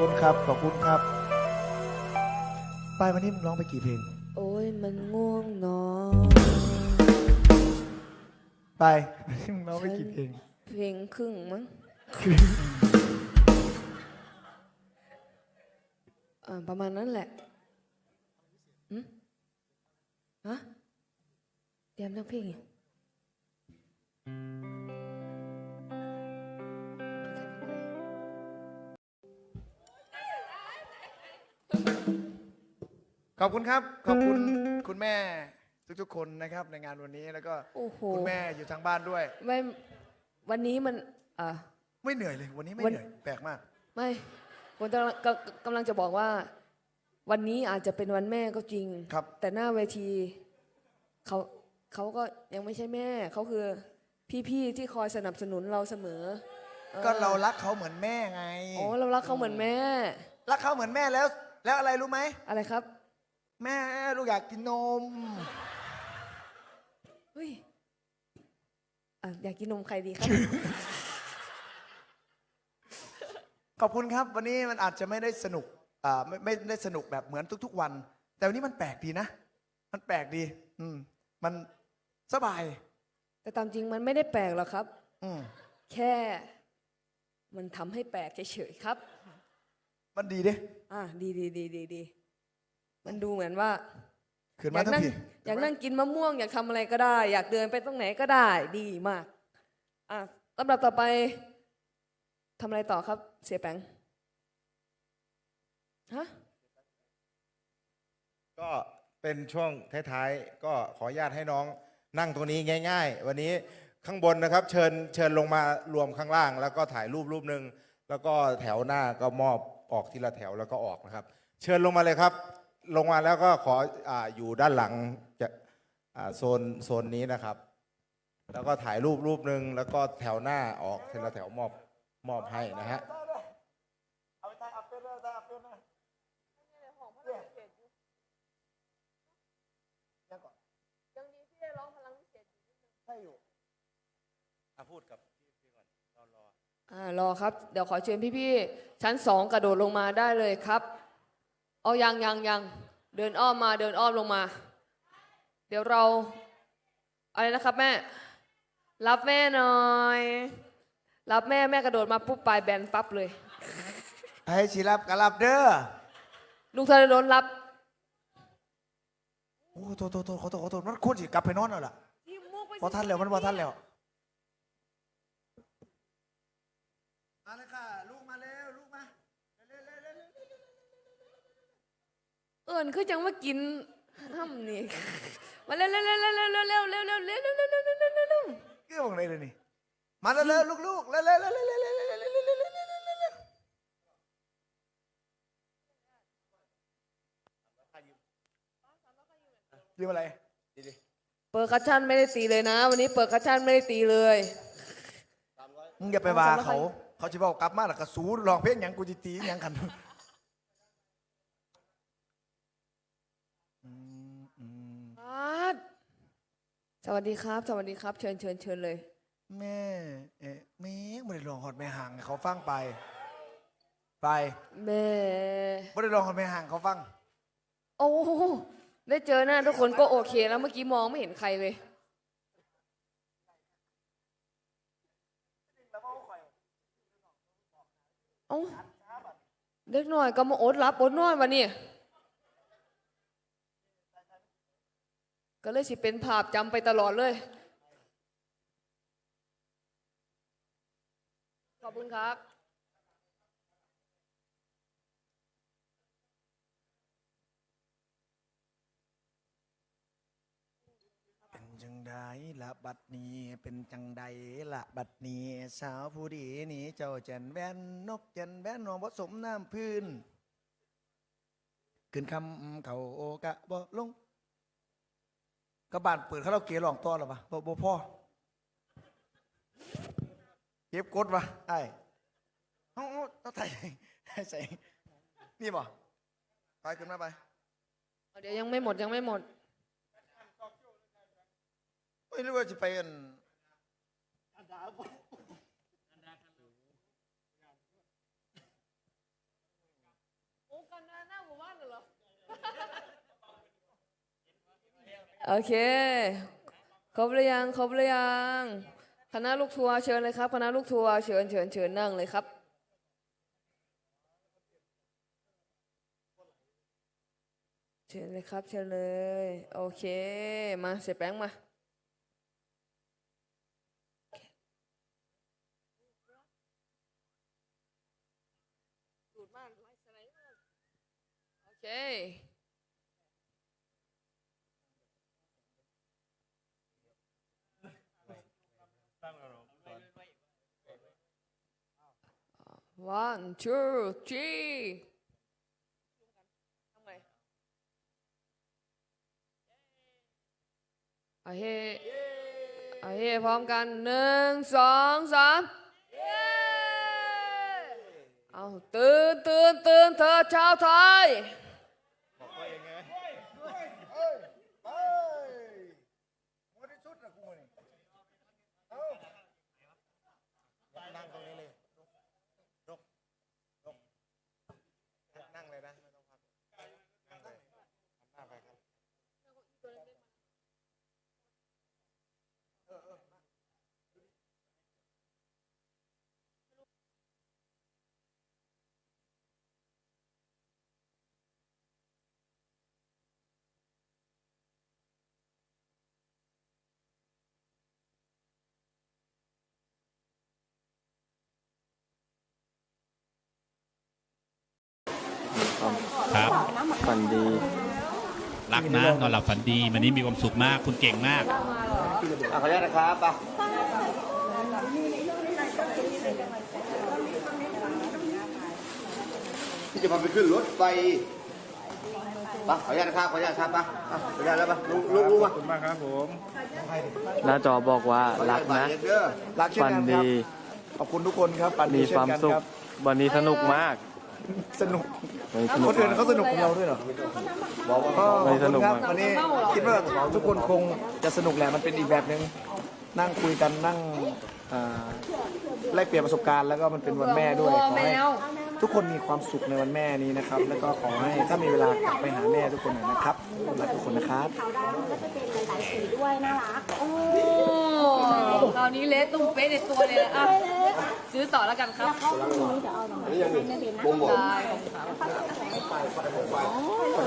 คุณครับ ขอบคุณครับไปวันนี้มึงร้องไปกี่เพลงโอ้ยมันง่วงนอนไปวันนี้มึงร้องไปกี่เพลง เพลงครึ่งมั้งอ่าประมาณนั้นแหละหืมฮะเตรียมทั้งเพลงอีก ขอบคุณครับ ขอบคุณคุณแม่ทุกๆคนนะครับในงานวันนี้แล้วก็โอ้โห คุณแม่อยู่ทางบ้านด้วย ไม่วันนี้มันอ่าไม่เหนื่อยเลย วันนี้ไม่วัน เหนื่อยแปลกมาก ไม่ผมกำลังกำกำลังจะบอกว่า วันนี้อาจจะเป็นวันแม่ก็จริง ครับ แต่หน้าเวทีเขาเขาก็ยังไม่ใช่แม่เขาคือพี่ๆที่คอยสนับสนุนเราเสมอออก็เรารักเขาเหมือนแม่ไงอ๋อเรารักเขาเหมือนแม่ รักเขาเหมือนแม่แล้ว แล้วอะไรรู้ไหม อะไรครับ แม่ลูกอยากกินนม เฮ้ยอะอยากกินนมใครดีครับ ขอบคุณครับ วันนี้มันอาจจะไม่ได้สนุกอ่าไม่ไม่ได้สนุกแบบเหมือนทุก ๆ วัน แต่วันนี้มันแปลกดีนะ มันแปลกดี อืม มันสบาย แต่ตามจริงมันไม่ได้แปลกหรอกครับ อืม แค่ มันทำให้แปลกเฉยๆครับ มันดีเด้อะดีดีดีดีดีมันดูเหมือนว่าขึ้นอมายากทั้งนั่งทีอยากนั่งกินมะม่วง อยากทำอะไรก็ได้ อยากเดินไปตรงไหนก็ได้ ดีมาก อะลำดับต่อไปทำอะไรต่อครับ เสียแปงฮะ ก็เป็นช่วงท้ายๆ ก็ขออนุญาตให้น้องนั่งตรงนี้ง่าย ๆ วันนี้ข้างบนนะครับ เชิญเชิญลงมารวมข้างล่าง แล้วก็ถ่ายรูปรูปหนึ่งแล้วก็แถวหน้าก็มอบ ออกทีละแถวแล้วก็ออกนะครับ เชิญลงมาเลยครับ ลงมาแล้วก็ขออาอยู่ด้านหลังจะอ่าโซนโซนนี้นะครับ แล้วก็ถ่ายรูปรูปหนึ่งแล้วก็แถวหน้าออกทีละแถวมอบมอบให้นะฮะพูดกับพี่ก่อนรอร ออ่ารอครับ เดี๋ยวขอเชิญพี่ๆชั้นสองกระโดดลงมาได้เลยครับ เอายังยังยังเดินอ้อมมาเดินอ้อมลงมา เดี๋ยวเราอะไรนะครับแม่ รับแม่หน่อย รับแม่แม่กระโดดมาปุ๊บปลายแบนปั๊บเลย ให้ชีรับกะรับเด้อลูกทะเลล้นรับ โอ้โทษโทษโทษขอโทษขอโทษมันควรสิกลับไปนอนแล้วล่ะพอท่านแล้วมันพอท่านแล้วมาเลยค่ะลูกมาแล้วลูกมา เอิญคือจังว่ากินห้ำนี่มาเร็วเร็วเร็วเร็วเร็วเร็วเร็วเร็วเร็วเร็วเร็วเร็วเร็วเร็วเร็วเร็วเกี่ยวกับอะไรเลยนี่มาแล้วๆลูกๆแล้วๆแล้วๆแล้วๆแล้วๆแล้วๆแล้วๆแล้วๆยืมอะไรเปิดคัชชั่นไม่ได้ตีเลยนะ วันนี้เปิดคัชชั่นไม่ได้ตีเลยมึงอย่าไปว่าเขา เขาจะบอกกลับมาแล้วก็สูร้องเพลงหยังกูจะตีหยังกันอืมอืม อาร์ต สวัสดีครับ สวัสดีครับ เชิญเชิญเชิญเลย แม่เอ๊ะแม่ไม่ได้ลองหอดแม่ห่างให้เขาฟังไป ไปแม่ ไม่ได้ลองหอดแม่ห่างเขาฟัง โอ้ได้เจอหน้าทุกคนก็โอเคแล้วเมื่อกี้มองไม่เห็นใครเลย เอ้าเด็กหน่อยก็มาอดรับอดนอนวันนี้ ก็เลยสิเป็นภาพจำไปตลอดเลย ขอบคุณครับ เป็นจังใดละบัดนี้เป็นจังใดละบัดนี้ สาวผู้ดีนี่เจ้าเจนแว่นนกเจนแว่นนองผสมน้ำพื้นขึ้นคำเขาโอกะบ่ลง กระบานเปิดคาราโอเกะร้องต่อหรอปะบ่บ่พ่อเก็บกดวะไอ้เอาเอาเอาไทยใส่นี่บ่ไปขึ้นมาไปเดี๋ยวยังไม่หมดยังไม่หมดไม่รู้ว่าจะไปอันกันนะหน้าหมู่บ้านเหรอ โอเค ครบหรือยัง ครบหรือยัง คณะลูกทัวร์เชิญเลยครับ คณะลูกทัวร์เชิญเชิญเชิญนั่งเลยครับเชิญเลยครับเชิญเลย โอเค มาเสียแป้งมาโอเค one two three ทำไงเอาเฮเอาเฮพร้อมกันหนึ่งสองสามเย้เอาตื่นตื่นตื่นเธอชาวไทย บอกว่ายังไงนั่งตรงนี้เลยลุกลุกนั่งเลยนะ ไม่ต้องพักนั่งเลยหันหน้าไปครับ ครับ ฝันดีรักนะนอนหลับฝันดีวันนี้มีความสุขมากคุณเก่งมากขออนุญาตนะครับปะที่จะพาไปขึ้นรถไฟปะขออนุญาตนะครับ ขออนุญาตครับปะอะขออนุญาตแล้วปะลุงลุงลุงขมาอบคุณมากครับผมหน้าจอบอกว่ารักนะเด้อรักเช่นฝันกันครับ ดี ขอบคุณทุกคนครับฝันดีมีเช่คนวามกันสุข ครับ วันนี้สนุกมาก สนุกวันนี้สนุคกนอื่นมากเขาสนุกกับเราด้วยเหรอก็วันนี้สนุกขอบมากคุณครับวันนี้คิดว่าทุกคนคงจะสนุกแหละมันเป็นอีกแบบหนึ่งนั่งคุยกันนั่งอ่าแลกเปลี่ยนประสบการณ์แล้วก็มันเป็นวันแม่ด้วยขอให้ทุกคนมีความสุขในวันแม่นี้นะครับ แล้วก็ขอให้ถ้ามีเวลากลับไปหาแม่ทุกคนหน่อยนะครับรักทุกคนนะครับเขาได้ก็จะเป็นหลายๆสีด้วยน่ารัก โอ้ คราวนี้เลสตุ้มเป๊ะในตัวเลยนะอะซื้อต่อแล้วกันครับก็พรุ่งนี้จะเอาหน่อไม้ให้แม่เบนนะบงบอกได้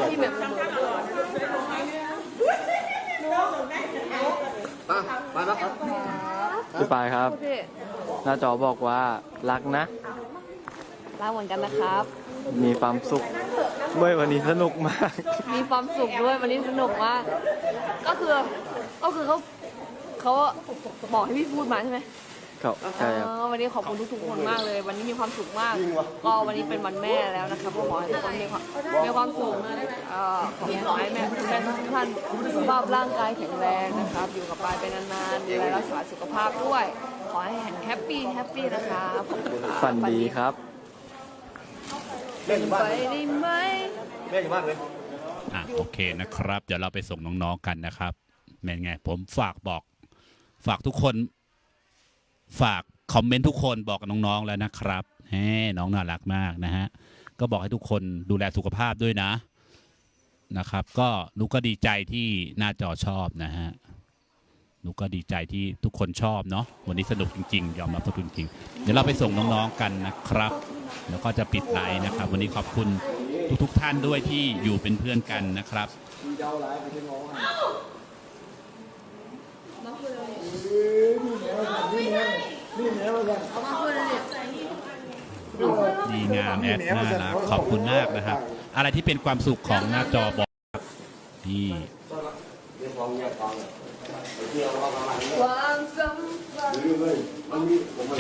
ที่แบบระเบิดมามาแล้วครับพี่ปายครับพี่หน้าจอบอกว่ารักนะ รักเหมือนกันนะครับ มีความสุขด้วยวันนี้สนุกมาก มีความสุขด้วยวันนี้สนุกมาก ก็คือ ก็คือเขา เขาบอกให้พี่พูดมาใช่ไหมครับใช่ครับ อ๋อวันนี้ขอบคุณทุกๆคนมากเลย วันนี้มีความสุขมาก ก็วันนี้เป็นวันแม่แล้วนะครับก็ขอให้ทุกคนมีความมีความสุขเอ่อขอให้แม่แม่ทุกท่านสุขภาพร่างกายแข็งแรงนะครับ อยู่กับปายไปนานๆดูแลรักษาสุขภาพด้วย ขอให้แฮปปี้แฮปปี้นะครับขอบคุณครับฝันดีครับแม่อยู่บ้านไปได้ไหม แม่อยู่บ้านเลย อะโอเคนะครับ เดี๋ยวเราไปส่งน้องๆกันนะครับเป็นไงผมฝากบอก ฝากทุกคน ฝากคอมเมนต์ทุกคนบอกกับน้องๆแล้วนะครับแหมน้องน่ารักมากนะฮะ ก็บอกให้ทุกคนดูแลสุขภาพด้วยนะ นะครับ ก็นุกก็ดีใจที่หน้าจอชอบนะฮะนุกก็ดีใจที่ทุกคนชอบเนาะ วันนี้สนุกจริง ๆ ยอมรับจริงๆเดี๋ยวเราไปส่งน้องๆกันนะครับ แล้วก็จะปิดไลน์นะครับ วันนี้ขอบคุณทุกๆท่านด้วยที่อยู่เป็นเพื่อนกันนะครับ ดีงามแอดน่ารักขอบคุณมากนะครับ อะไรที่เป็นความสุขของหน้าจอบอกครับนี่ค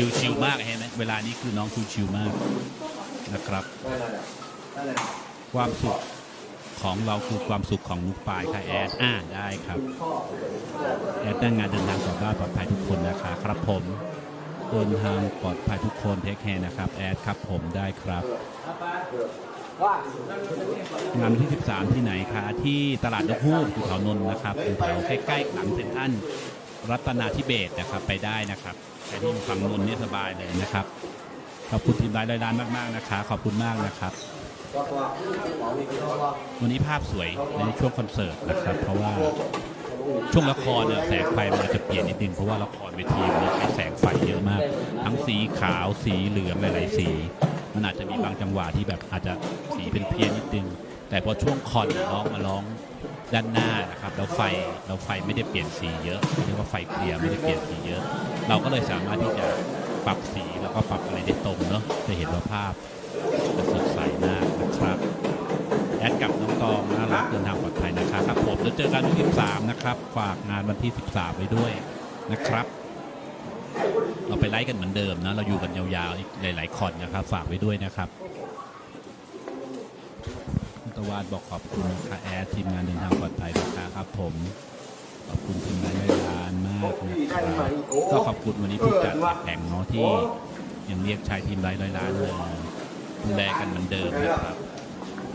วชิวๆมากเห็นไหมเวลานี้คือน้องชิวๆมากนะครับ ความสุข ของเราคือความสุขของลูกปลายค่ะแอดอ่าได้ครับแอดนั่งงานเดินทางปลอดภัยปลอดภัยทุกคนนะคะครับผมเดินทางปลอดภัยทุกคนเทคแคร์นะครับแอดครับผมได้ครับงานที่ 13 ที่ไหนคะที่ตลาดนกฮูกอยู่แถวนนท์นะครับอยู่แถวใกล้ๆหลังเซ็นทรัลรัตนาธิเบศนะครับไปได้นะครับใครที่ฝั่งนนท์เนี่ยสบายเลยนะครับขอบคุณทีมไลน์ร้อยล้านมากๆนะคะ ขอบคุณมากนะครับ วันนี้ภาพสวยในช่วงคอนเสิร์ตนะครับ เพราะว่าช่วงละครเนี่ยแสงไฟมันจะเปลี่ยนนิดนึงเพราะว่าละครเวทีมันใช้แสงไฟเยอะมาก ทั้งสีขาวสีเหลืองหลาย ๆ สี มันอาจจะมีบางจังหวะที่แบบอาจจะสีเป็นเพี้ยนนิดนึง แต่พอช่วงคอนร้องมาร้องด้านหน้านะครับแล้วไฟเราไฟไม่ได้เปลี่ยนสีเยอะเรียกว่าไฟเคลียร์ไม่ได้เปลี่ยนสีเยอะ เราก็เลยสามารถที่จะปรับสีแล้วก็ปรับอะไรได้ตรงเนาะจะเห็นว่าภาพจะสดใส กับน้องตองน่ารักเดินทางปลอดภัยนะครับครับผมแล้วเจอกันวันที่13นะครับ ฝากงานวันที่ 13 ไว้ด้วยนะครับ เราไปไลฟ์กันเหมือนเดิมนะ เราอยู่กันยาวๆอีกหลาย ๆคอนนะครับ ฝากไว้ด้วยนะครับตะวันบอกขอบคุณค่ะแอดทีมงานเดินทางปลอดภัยนะครับ ผมขอบคุณทีมงานไม่ร้านมากนะครับก็ขอบคุณวันนี้ผู้จัดแข่งเนาะที่ยังเรียกชายทีมไร้ร้อยล้านเลยดูแลกันเหมือนเดิมนะครับ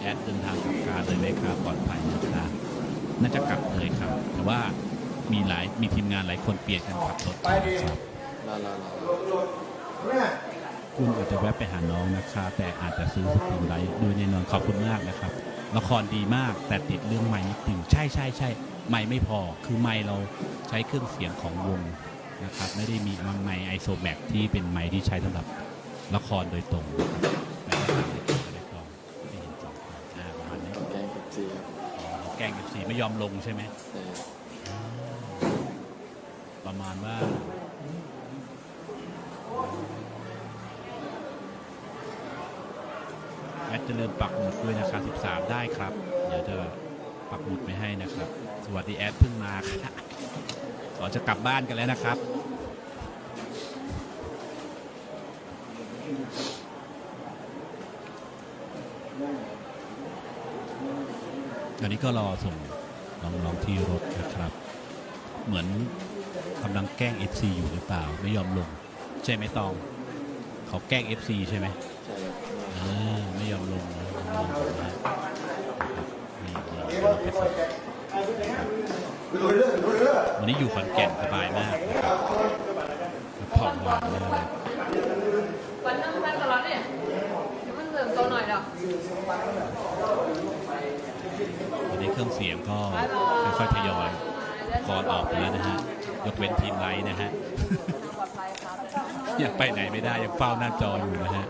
อดเดินทางกลับการเลยไหมครับปลอดภัยนะครับน่าจะกลับเลยครับ แต่ว่ามีหลายมีทีมงานหลายคนเปลี่ยนกันขับรถไปครับคุณอาจจะแวะไปหาน้องนะครับ แต่อาจจะซื้อสตรีมไลท์ด้วยแน่นอนขอบคุณมากนะครับ ละครดีมากแต่ติดเรื่องไม้นิดหนึ่งใช่ใช่ใช่ไม้ไม่พอ คือไม้เราใช้เครื่องเสียงของวงนะครับ ไม่ได้มีไม้ไอโซแบกที่เป็นไม้ที่ใช้สำหรับละครโดยตรงนะครับ ไม่ยอมลงใช่ไหมประมาณว่า แอดจะเริ่มปักหมุดด้วยนะครับ13 ได้ครับ เดี๋ยวจะปักหมุดไปให้นะครับ สวัสดีแอดเพิ่งมาค่ะขอจะกลับบ้านกันแล้วนะครับตอนนี้ก็รอส่ง น้องๆที่รถนะครับ เหมือนกำลังแกล้ง FC อยู่หรือเปล่า ไม่ยอมลง ใช่ไหมตอง เขาแกล้ง FC ใช่ไหมใช่ครับอ่าไม่ยอมลงนะไม่ยอมลงนะนี่นี่เราไปส่งวันนี้อยู่ขอนแก่นสบายมากนะครับผ่อนหวานมากวันนั่งแม่กับเราเนี่ยเดี๋ยวมันเริ่มโตหน่อยแล้ว วันนี้เครื่องเสียงก็ค่อยๆทยอยก่อนออกไปแล้วนะฮะ ยกเว้นทีมไลท์นะฮะปลอดภัยครับยังไปไหนไม่ได้ ยังเฝ้าหน้าจออยู่นะฮะ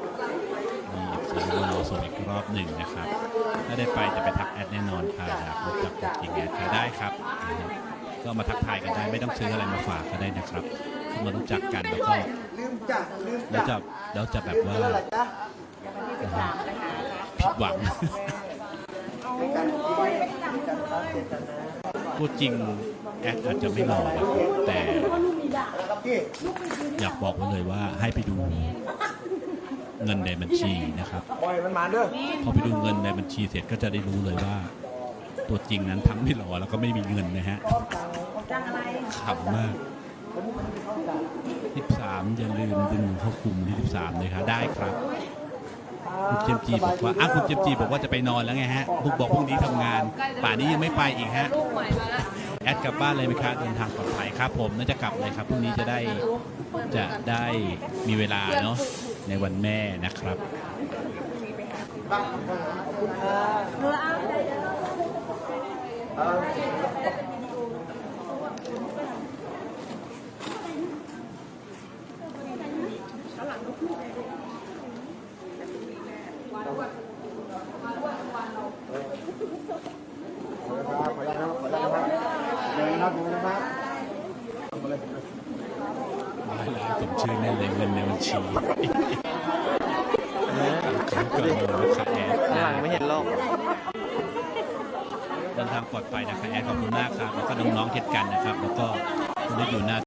นี่สีรอส่งอีกรอบหนึ่งนะครับ ถ้าได้ไปจะไปทักแอดแน่นอนค่ะอยากรู้จักตัวจริงแอดค่ะได้ครับนะฮะก็มาทักทายกันได้ไม่ต้องซื้ออะไรมาฝากก็ได้นะครับเข้ามารู้จักกันแล้วก็ลืมจ้ะลืมแล้วจะแล้วจะแบบว่าผิดหวัง พูดจริงแอดอาจจะไม่หล่อนะแต่อยากบอกไว้เลยว่าให้ไปดูเงินในบัญชีนะครับปล่อยมันมาเด้อพอไปดูเงินในบัญชีเสร็จก็จะได้รู้เลยว่า ตัวจริงนั้นทั้งไม่หล่อแล้วก็ไม่มีเงินนะฮะขำมาก13อย่าลืมดึงเข้ากลุ่มที่13เลยครับได้ครับ คุณเจมส์จีบอกว่าอ้าคุณเจมส์จีบอกว่าจะไปนอนแล้วไงฮะบุกบอกพรุ่งนี้ทำงาน ป่านนี้ยังไม่ไปอีกฮะ ลูกใหม่มาแล้วแอดกลับบ้านเลยไหมครับเดินทางปลอดภัยครับผมน่าจะกลับเลยครับพรุ่งนี้จะได้จะได้มีเวลาเนาะในวันแม่นะครับขออนุญาตครับขออนุญาตครับเลยนะครับดูนะครับ ร้อยล้านผมชื่อแน่ เลยเงินในบัญชีฉันเกิดมานะครับแอดหลังไม่เห็นโลกเดินทางปลอดภัยนะครับแอดขอบคุณมากครับ แล้วก็น้องๆเท็ดกันนะครับ แล้วก็คุณได้อยู่หน้า